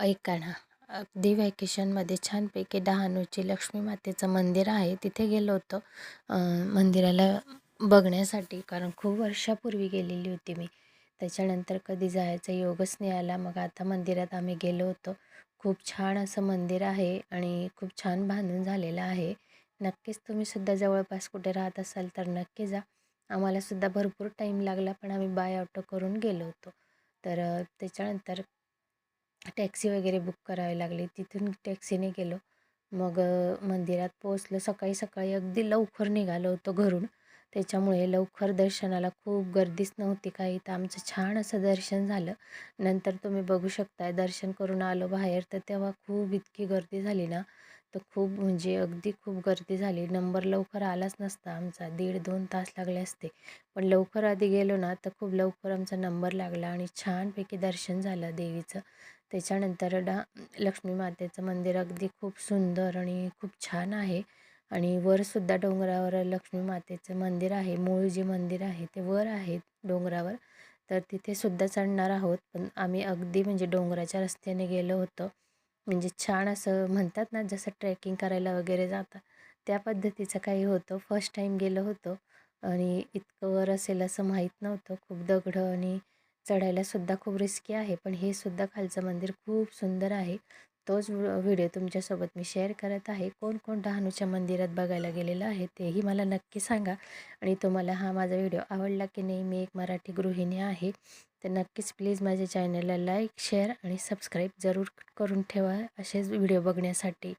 ऐका ना. अगदी व्हॅकेशनमध्ये छानपैकी डहाणूची लक्ष्मी मातेचं मंदिर आहे. तिथे गेलो होतो. मंदिराला बघण्यासाठी. कारण खूप वर्षापूर्वी गेलेली होती मी. त्याच्यानंतर कधी जायचा योगच नाही आला. मग आता मंदिरात आम्ही गेलो होतो. खूप छान असं मंदिर आहे आणि खूप छान बांधून झालेलं आहे. नक्कीच तुम्ही सुद्धा जवळपास कुठे राहत असाल तर नक्की जा. आम्हालासुद्धा भरपूर टाईम लागला पण आम्ही बाय ऑटो करून गेलो होतो. तर त्याच्यानंतर टॅक्सी वगैरे बुक करावी लागली. तिथून टॅक्सीने गेलो. मग मंदिरात पोहोचलो. सकाळी सकाळी अगदी लवकर निघालो होतो घरून. त्याच्यामुळे लवकर दर्शनाला खूप गर्दीच नव्हती काही. तर आमचं छान असं दर्शन झालं. नंतर तुम्ही बघू शकताय दर्शन करून आलो बाहेर. तर तेव्हा खूप इतकी गर्दी झाली ना. तर खूप म्हणजे अगदी खूप गर्दी झाली. नंबर लवकर आलाच नसता आमचा. दीड दोन तास लागले असते. पण लवकर आधी गेलो ना तर खूप लवकर आमचा नंबर लागला आणि छानपैकी दर्शन झालं देवीचं. त्याच्यानंतर डा लक्ष्मी मातेचं मंदिर अगदी खूप सुंदर आणि खूप छान आहे. आणि वरसुद्धा डोंगरावर लक्ष्मी मातेचं मंदिर आहे. मूळ जे मंदिर आहे ते वर आहे डोंगरावर. तर तिथेसुद्धा चढणार आहोत. पण आम्ही अगदी म्हणजे डोंगराच्या रस्त्याने गेलो होतो. म्हणजे छान असं म्हणतात ना जसं ट्रेकिंग करायला वगैरे जातात त्या पद्धतीचं काही होतं. फर्स्ट टाईम गेलो होतो. आणि इतकं वर असेल असं माहीत नव्हतं. खूप दगडं आणि चढायलासुद्धा खूप रिस्की आहे. पण हे सुद्धा खालचं मंदिर खूप सुंदर आहे. तोच व्हिडिओ तुमच्यासोबत मी शेअर करत आहे. कोण कोण डहाणूच्या मंदिरात बघायला गेलेलं आहे तेही मला नक्की सांगा. आणि तुम्हाला हा माझा व्हिडिओ आवडला की नाही मी एक मराठी गृहिणी आहे तर नक्कीच प्लीज माझ्या चॅनलला लाईक शेअर आणि सबस्क्राईब जरूर करून ठेवा असेच व्हिडिओ बघण्यासाठी.